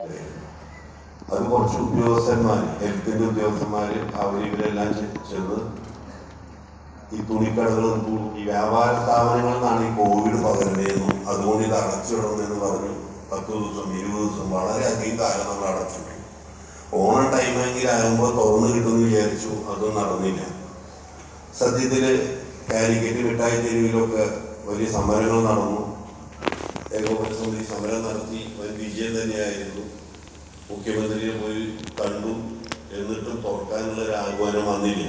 അത് കുറച്ച് ഉദ്യോഗസ്ഥന്മാർ ഹെൽത്തിന്റെ ഉദ്യോഗസ്ഥന്മാർ ചെ- ചെന്ന് ഈ തുണിക്കടകളും ഈ വ്യാപാര സ്ഥാപനങ്ങളിൽ ഈ കോവിഡ് പകരുന്നതെന്നും അതുകൊണ്ട് ഇത് അടച്ചിടണമെന്ന് പറഞ്ഞു പത്ത് ദിവസം ഇരുപത് ദിവസം വളരെയധികം കാലം നമ്മൾ അടച്ചിട്ടു. ഓണം ടൈമെങ്കിലാകുമ്പോൾ തുറന്നു കിട്ടുമെന്ന് വിചാരിച്ചു അതും നടന്നില്ല. സത്യത്തിൽ കാലിക്കറ്റ് മിഠായി തെരുവിലൊക്കെ വലിയ സമരങ്ങൾ നടന്നു. ഏകോപന സമിതി സമരം നടത്തി വൻ വിജയം തന്നെയായിരുന്നു. മുഖ്യമന്ത്രിയെ പോയി കണ്ടു എന്നിട്ടും തുറക്കാനുള്ള ഒരു ആഹ്വാനം വന്നില്ല.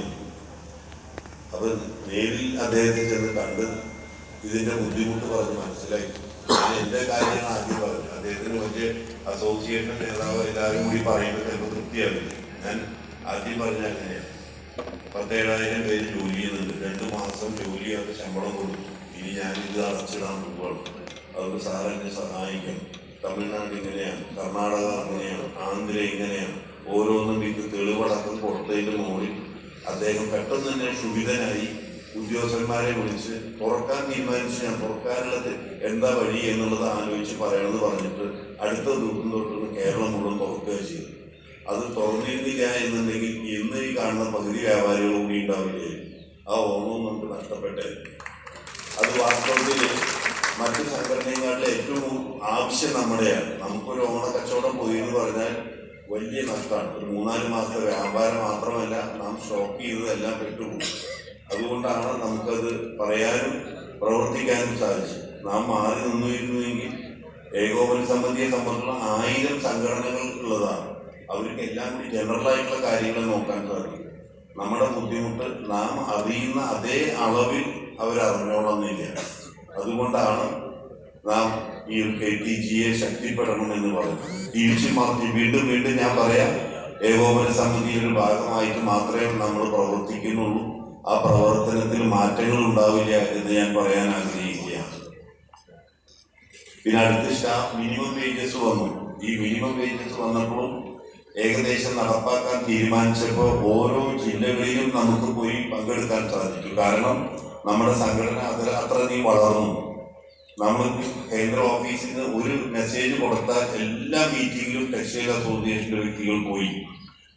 അപ്പൊ നേരിൽ അദ്ദേഹത്തെ ചെന്ന് കണ്ട് ഇതിന്റെ ബുദ്ധിമുട്ട് പറഞ്ഞ് മനസ്സിലായി. എന്റെ കാര്യങ്ങൾ ആദ്യം പറഞ്ഞു. അദ്ദേഹത്തിന് വലിയ അസോസിയേഷൻ നേതാവ് എല്ലാവരും കൂടി പറയുന്നത് ചിലപ്പോൾ തൃപ്തിയാവില്ല ഞാൻ ആദ്യം പറഞ്ഞ അങ്ങനെയാണ് പത്തേഴായിരം പേര് ജോലി ചെയ്യുന്നുണ്ട്. രണ്ടു മാസം ജോലി ചെയ്യാത്ത ശമ്പളം കൊടുത്തു. ഇനി ഞാൻ ഇത് അടച്ചിടാൻ പോവുകയാണ്. അതുകൊണ്ട് സാറിനെ സഹായിക്കും തമിഴ്നാട് ഇങ്ങനെയാണ് കർണാടക അങ്ങനെയാണ് ആന്ധ്ര ഇങ്ങനെയാണ്. ഓരോന്നും ഇത് തെളിവടക്കം പുറത്തേക്ക് മുകളിൽ അദ്ദേഹം പെട്ടെന്ന് തന്നെ ക്ഷുഭിതനായി ഉദ്യോഗസ്ഥന്മാരെ വിളിച്ച് തുറക്കാൻ തീരുമാനിച്ച്. ഞാൻ തുറക്കാനുള്ളത് എന്താ വഴി എന്നുള്ളത് ആലോചിച്ച് പറയണമെന്ന് പറഞ്ഞിട്ട് അടുത്ത ദിവസം തൊട്ട് കേരളം മുഴുവൻ തുറക്കുക ചെയ്തു അത് തുറന്നിരുന്നില്ല എന്നുണ്ടെങ്കിൽ ഇന്ന് ഈ കാണുന്ന പകുതി വ്യാപാരികൾ കൂടി ഉണ്ടാവില്ലായിരുന്നു ആ ഓണവും നമുക്ക് നഷ്ടപ്പെട്ടേ അത് വാസ്തവത്തിൽ മറ്റു സംഘടനയെക്കാട്ടിൽ ഏറ്റവും ആവശ്യം നമ്മുടെയാണ്. നമുക്കൊരു ഓണക്കച്ചവടം കച്ചവടം പോയി എന്ന് പറഞ്ഞാൽ വലിയ നഷ്ടമാണ്. ഒരു മൂന്നാൽ മാസത്തെ വ്യാപാരം മാത്രമല്ല നാം ഷോപ്പ് ചെയ്തതെല്ലാം പെട്ടുപോകും. അതുകൊണ്ടാണ് നമുക്കത് പറയാനും പ്രവർത്തിക്കാനും സാധിച്ചത്. നാം മാറി നിന്നിരുന്നുവെങ്കിൽ ഏകോപന സംബന്ധിയെ സംബന്ധിച്ചുള്ള ആയിരം സംഘടനകൾ ഉള്ളതാണ്. അവർക്ക് എല്ലാം കൂടി ജനറൽ ആയിട്ടുള്ള കാര്യങ്ങൾ നോക്കാൻ സാധിക്കും. നമ്മുടെ ബുദ്ധിമുട്ട് നാം അറിയുന്ന അതേ അളവിൽ അവർ അറിഞ്ഞോളന്നില്ല അതുകൊണ്ടാണ് നാം ഈ കെ ടി ജിയെ ശക്തിപ്പെടണം എന്ന് തിരിച്ചു മറിച്ച് വീണ്ടും വീണ്ടും ഞാൻ പറയാം ഏകോപന സമിതിയുടെ ഭാഗമായിട്ട് മാത്രമേ നമ്മൾ പ്രവർത്തിക്കുന്നുള്ളൂ. ആ പ്രവർത്തനത്തിൽ മാറ്റങ്ങൾ ഉണ്ടാവില്ല എന്ന് ഞാൻ പറയാൻ ആഗ്രഹിക്കുകയാണ്. പിന്നെ അടുത്ത സ്റ്റാഫ് മിനിമം വേജസ് വന്നു. ഈ മിനിമം വേജസ് വന്നപ്പോഴും ഏകദേശം നടപ്പാക്കാൻ തീരുമാനിച്ചപ്പോൾ ഓരോ ജില്ലകളിലും നമുക്ക് പോയി പങ്കെടുക്കാൻ സാധിച്ചു. കാരണം നമ്മുടെ സംഘടന അത്ര അത്രയും വളർന്നു. നമ്മൾ കേന്ദ്ര ഓഫീസിൽ നിന്ന് ഒരു മെസ്സേജ് കൊടുത്താൽ എല്ലാ മീറ്റിങ്ങിലും ടെക്സ്റ്റൈൽ അസോസിയേഷന്റെ വ്യക്തികൾ പോയി.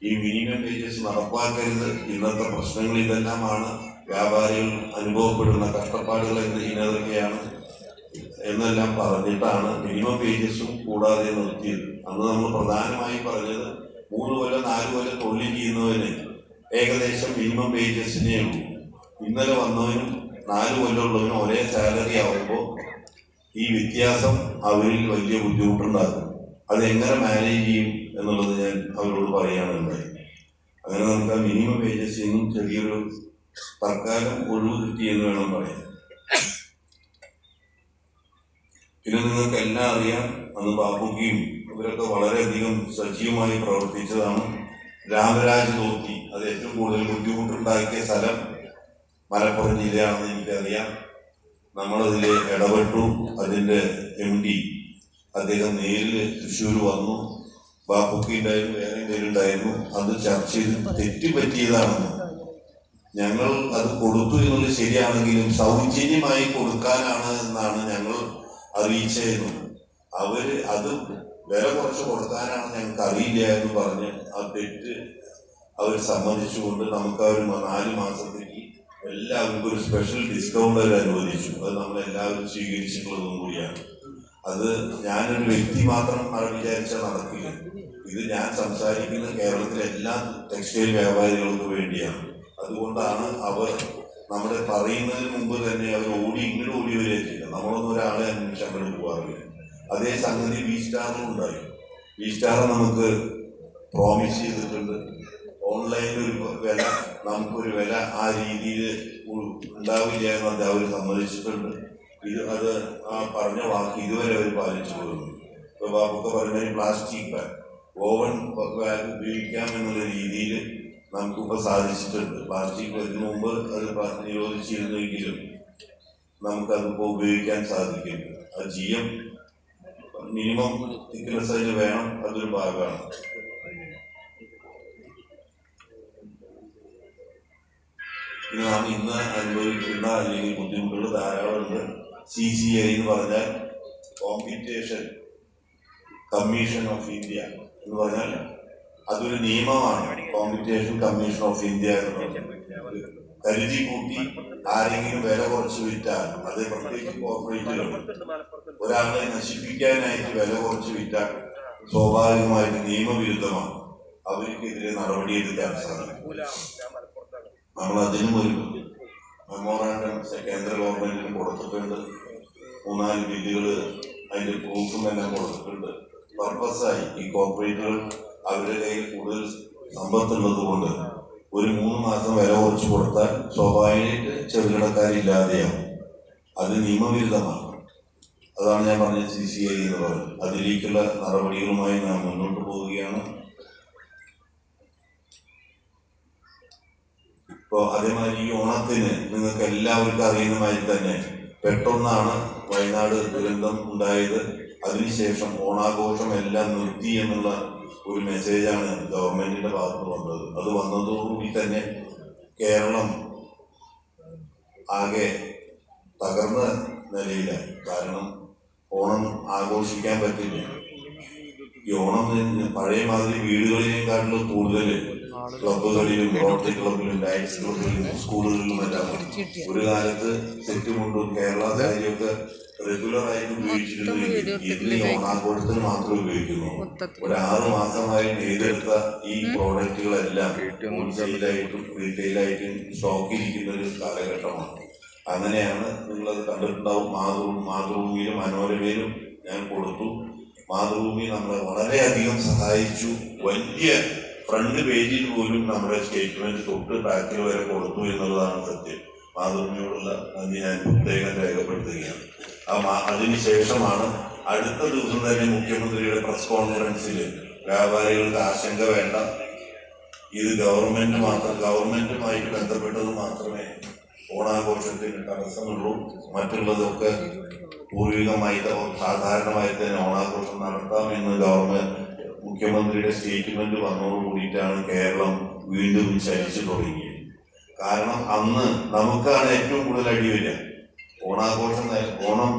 ഈ മിനിമം വേജസ് നടപ്പാക്കരുത്. ഇന്നത്തെ പ്രശ്നങ്ങൾ ഇതെല്ലാമാണ്. വ്യാപാരികൾ അനുഭവപ്പെടുന്ന കഷ്ടപ്പാടുകൾ എന്ത് ഇന്നതൊക്കെയാണ് എന്നെല്ലാം പറഞ്ഞിട്ടാണ് മിനിമം വേജസും കൂടാതെ നിർത്തിയത്. അന്ന് നമ്മൾ പ്രധാനമായും പറഞ്ഞത് മൂന്ന് കൊല്ലം നാല് കൊല്ലം തൊഴിൽ ചെയ്യുന്നവന് ഏകദേശം മിനിമം വേജസിനേ ഉള്ളൂ. ഇന്നലെ വന്നവനും നാല് കൊല്ലമുള്ളവനും ഒരേ സാലറി ആവുമ്പോൾ ഈ വ്യത്യാസം അവരിൽ വലിയ ബുദ്ധിമുട്ടുണ്ടാകും അത് എങ്ങനെ മാനേജ് ചെയ്യും എന്നുള്ളത് ഞാൻ അവരോട് പറയാനുണ്ടായി അങ്ങനെ നമുക്ക് ആ മിനിമം വേജസ് നിന്നും ചെറിയൊരു തൽക്കാലം ഒഴിവ് കിട്ടിയെന്ന് വേണം പറയാൻ. പിന്നെ നിങ്ങൾക്ക് എല്ലാം അറിയാം അന്ന് ബാബുക്കിയും ഇവരൊക്കെ വളരെയധികം സജീവമായി പ്രവർത്തിച്ചതാണ്. രാമരാജ് തോത്തി അത് ഏറ്റവും കൂടുതൽ ബുദ്ധിമുട്ടുണ്ടാക്കിയ സ്ഥലം മലപ്പുറം ജില്ലയാണെന്ന് എനിക്കറിയാം. നമ്മളതിൽ ഇടപെട്ടു. അതിന്റെ എം ഡി അദ്ദേഹം നേരിൽ തൃശ്ശൂർ വന്നു. ബാപ്പുക്കി ഉണ്ടായിരുന്നു വേറെ പേരുണ്ടായിരുന്നു അത് ചർച്ച ചെയ്ത് തെറ്റുപറ്റിയതാണെന്ന്. ഞങ്ങൾ അത് കൊടുത്തു എന്നുള്ളത് ശരിയാണെങ്കിലും സൗജന്യമായി കൊടുക്കാനാണ് എന്നാണ് ഞങ്ങൾ അറിയിച്ചതെന്നും അവർ അത് വില കുറച്ച് കൊടുക്കാനാണ് ഞങ്ങൾക്ക് അറിയില്ല എന്ന് പറഞ്ഞ് ആ തെറ്റ് അവർ സമ്മതിച്ചുകൊണ്ട് നമുക്ക് അവർ നാല് മാസത്തേക്ക് എല്ലാവർക്കും ഒരു സ്പെഷ്യൽ ഡിസ്കൗണ്ട് അവർ അനുവദിച്ചു. അത് നമ്മളെല്ലാവരും സ്വീകരിച്ചിട്ടുള്ളതും കൂടിയാണ്. അത് ഞാനൊരു വ്യക്തി മാത്രം വിചാരിച്ചാൽ നടക്കില്ല. ഇത് ഞാൻ സംസാരിക്കുന്ന കേരളത്തിലെ എല്ലാ ടെക്സ്റ്റൈൽ വ്യാപാരികൾക്ക് വേണ്ടിയാണ്. അതുകൊണ്ടാണ് അവർ നമ്മുടെ പറയുന്നതിന് മുമ്പ് തന്നെ അവർ ഓടി ഇങ്ങോട്ട് ഓടി വരികയില്ല നമ്മളൊന്നും ഒരാളെ അന്വേഷിച്ച് അങ്ങോട്ട് പോകാറില്ല. അതേ സംഗതി വി സ്റ്റാറിലും ഉണ്ടായി. വി സ്റ്റാർ നമുക്ക് പ്രോമിസ് ചെയ്തിട്ടുണ്ട്. ഓൺലൈനിൽ ഒരു വില നമുക്കൊരു വില ആ രീതിയിൽ ഉണ്ടാവില്ല എന്ന് അവർ സമ്മതിച്ചിട്ടുണ്ട്. ഇത് അത് ആ പറഞ്ഞ വാക്ക് ഇതുവരെ അവർ പാലിച്ചു പോകുന്നു. ഇപ്പൊ ബാബൊക്കെ പറഞ്ഞ പ്ലാസ്റ്റിക് ബാഗ് ഓവൻ ബാഗ് ഉപയോഗിക്കാം എന്നുള്ള രീതിയിൽ നമുക്കിപ്പോൾ സാധിച്ചിട്ടുണ്ട്. പ്ലാസ്റ്റിക് ഇതിനു മുമ്പ് അത് നിരോധിച്ചിരുന്നെങ്കിലും നമുക്കതിപ്പോൾ ഉപയോഗിക്കാൻ സാധിക്കും. അത് ജി മിനിമം തിക്നെസ് അതിന് വേണം അതൊരു ഭാഗമാണ്. ഇത് നാം ഇന്ന് അനുഭവിക്കുന്ന അല്ലെങ്കിൽ ബുദ്ധിമുട്ടുകൾ ധാരാളമുണ്ട്. സി സി ഐ എന്ന് പറഞ്ഞാൽ കോമ്പിറ്റേഷൻ കമ്മീഷൻ ഓഫ് ഇന്ത്യ എന്ന് പറഞ്ഞാൽ അതൊരു നിയമമാണ്. കോമ്പറ്റീഷൻ കമ്മീഷൻ ഓഫ് ഇന്ത്യ എന്ന് പറയുന്നത് കരുതി കൂട്ടി ആരെങ്കിലും വില കുറച്ച് വിറ്റാൽ അത് പ്രത്യേകിച്ച് കോർപ്പറേറ്റുകൾ ഒരാളെ നശിപ്പിക്കാനായിട്ട് വില കുറച്ച് വിറ്റാൽ സ്വാഭാവികമായിട്ട് നിയമവിരുദ്ധമാണ്. അവർക്കെതിരെ നടപടിയെടുക്കാൻ സാധിക്കും നമ്മൾ അതിനും ഒരു മെമ്മോറാണ്ടം കേന്ദ്ര ഗവൺമെന്റിന് കൊടുത്തിട്ടുണ്ട്. മൂന്നാൽ ബില്ലുകൾ അതിന്റെ പ്രൂഫും എല്ലാം കൊടുത്തിട്ടുണ്ട്. പർപ്പസായി ഈ കോർപ്പറേറ്റുകൾ അവരുടെ കയ്യിൽ കൂടുതൽ സമ്പത്തുള്ളത് കൊണ്ട് ഒരു മൂന്ന് മാസം വില കുറച്ച് കൊടുത്താൽ സ്വാഭാവികമായിട്ട് ചെറുകിടക്കാരില്ലാതെയാവും. അത് നിയമവിരുദ്ധമാണ്. അതാണ് ഞാൻ പറഞ്ഞ സി സി ഐ എന്ന് പറയുന്നത്. അതിലേക്കുള്ള നടപടികളുമായി നാം മുന്നോട്ട് പോവുകയാണ്. ഇപ്പോ അതേമാതിരി ഈ ഓണത്തിന് നിങ്ങൾക്ക് എല്ലാവർക്കും അറിയുന്ന മാതിരി തന്നെ പെട്ടെന്നാണ് വയനാട് ദുരന്തം ഉണ്ടായത്. അതിനുശേഷം ഓണാഘോഷം എല്ലാം നിർത്തി എന്നുള്ള ഒരു മെസ്സേജാണ് ഗവൺമെന്റിന്റെ ഭാഗത്ത് വന്നത്. അത് വന്നതോടുകൂടി തന്നെ കേരളം ആകെ തകർന്ന നിലയിലായി. കാരണം ഓണം ആഘോഷിക്കാൻ പറ്റില്ല. ഈ ഓണം പഴയ മാതിരി വീടുകളിലേക്കാളും കൂടുതൽ ക്ലബുകളിലും റോട്ടറി ക്ലബിലും ഡയറ്റ്സ് ക്ലബിലും സ്കൂളുകളിലും എല്ലാം ഒരു കാലത്ത് തെറ്റുമുണ്ടും. കേരള സാരിയൊക്കെ റെഗുലർ ആയിട്ട് ഉപയോഗിച്ചിരുന്നെങ്കിൽ ഇതിൽ ഈ ഓണാഘോഷത്തിന് മാത്രം ഉപയോഗിക്കുന്നു ഒരു ആറ് മാസമായി നെയ്തെടുത്ത ഈ പ്രോഡക്റ്റുകളെല്ലാം ഹോൾസെയിലായിട്ടും റീറ്റെയിലായിട്ടും സ്റ്റോക്കിരിക്കുന്ന ഒരു കാലഘട്ടമാണ്. അങ്ങനെയാണ് നിങ്ങളത് കണ്ടിട്ടുണ്ടാവും. മാതൃ മാതൃഭൂമിയിലും മനോരമയിലും ഞാൻ കൊടുത്തു. മാതൃഭൂമി നമ്മളെ വളരെയധികം സഹായിച്ചു. വലിയ ഫ്രണ്ട് പേജിൽ പോലും നമ്മുടെ സ്റ്റേറ്റ്മെന്റ് തൊട്ട് ബാക്കിൽ വരെ കൊടുത്തു എന്നുള്ളതാണ് സത്യം. മാതൃഭൂമിയോടുള്ള നന്ദി ഞാൻ പ്രത്യേകം രേഖപ്പെടുത്തുകയാണ്. ആ അതിനുശേഷമാണ് അടുത്ത ദിവസം തന്നെ മുഖ്യമന്ത്രിയുടെ പ്രസ് കോൺഫറൻസിൽ വ്യാപാരികൾക്ക് ആശങ്ക വേണ്ട. ഇത് ഗവൺമെന്റ് മാത്രം ഗവൺമെന്റുമായിട്ട് ബന്ധപ്പെട്ടത് മാത്രമേ ഓണാഘോഷത്തിന് തടസ്സമുള്ളൂ. മറ്റുള്ളതൊക്കെ പൂർവികമായി സാധാരണമായി തന്നെ ഓണാഘോഷം നടത്താം എന്ന് ഗവൺമെന്റ് മുഖ്യമന്ത്രിയുടെ സ്റ്റേറ്റ്മെന്റ് വന്നതോട് കൂടിയിട്ടാണ് കേരളം വീണ്ടും ചലിച്ചു തുടങ്ങിയത്. കാരണം അന്ന് നമുക്കാണ് ഏറ്റവും കൂടുതൽ അടി വരിക. ഓണാഘോഷം ഓണം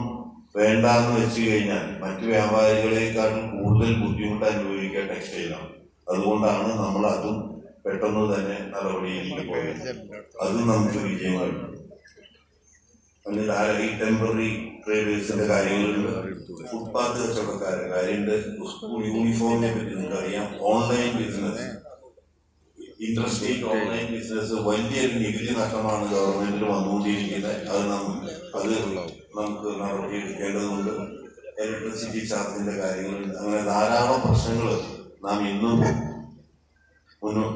വേണ്ടാന്ന് വെച്ച് കഴിഞ്ഞാൽ മറ്റു വ്യാപാരികളെക്കാളും കൂടുതൽ ബുദ്ധിമുട്ട് അനുഭവിക്കുക ടെക്സ്റ്റൈലാണ് അതുകൊണ്ടാണ് നമ്മൾ അതും പെട്ടെന്ന് തന്നെ നടപടിയിലേക്ക് പോയത്. അതും നമുക്ക് വിജയം കണ്ടു. പിന്നെ ധാരാളം ഈ ടെമ്പററി ട്രേഡേഴ്സിന്റെ കാര്യങ്ങളുണ്ട്. ഫുട്പാത്ത് കച്ചവടക്കാരുടെ കാര്യമുണ്ട്. സ്കൂൾ യൂണിഫോമിനെ പറ്റി നിങ്ങൾക്കറിയാം. Online business interstate online business വലിയൊരു നികുതി നഷ്ടമാണ് ഗവൺമെന്റിൽ വന്നുകൊണ്ടിരിക്കുന്നത്. അത് നമുക്ക് അത് നമുക്ക് നടപടിയെടുക്കേണ്ടതുണ്ട്. ഇലക്ട്രിസിറ്റി ചാർജിന്റെ കാര്യങ്ങളുണ്ട്. അങ്ങനെ ധാരാളം പ്രശ്നങ്ങൾ നാം ഇന്നും മുന്നോ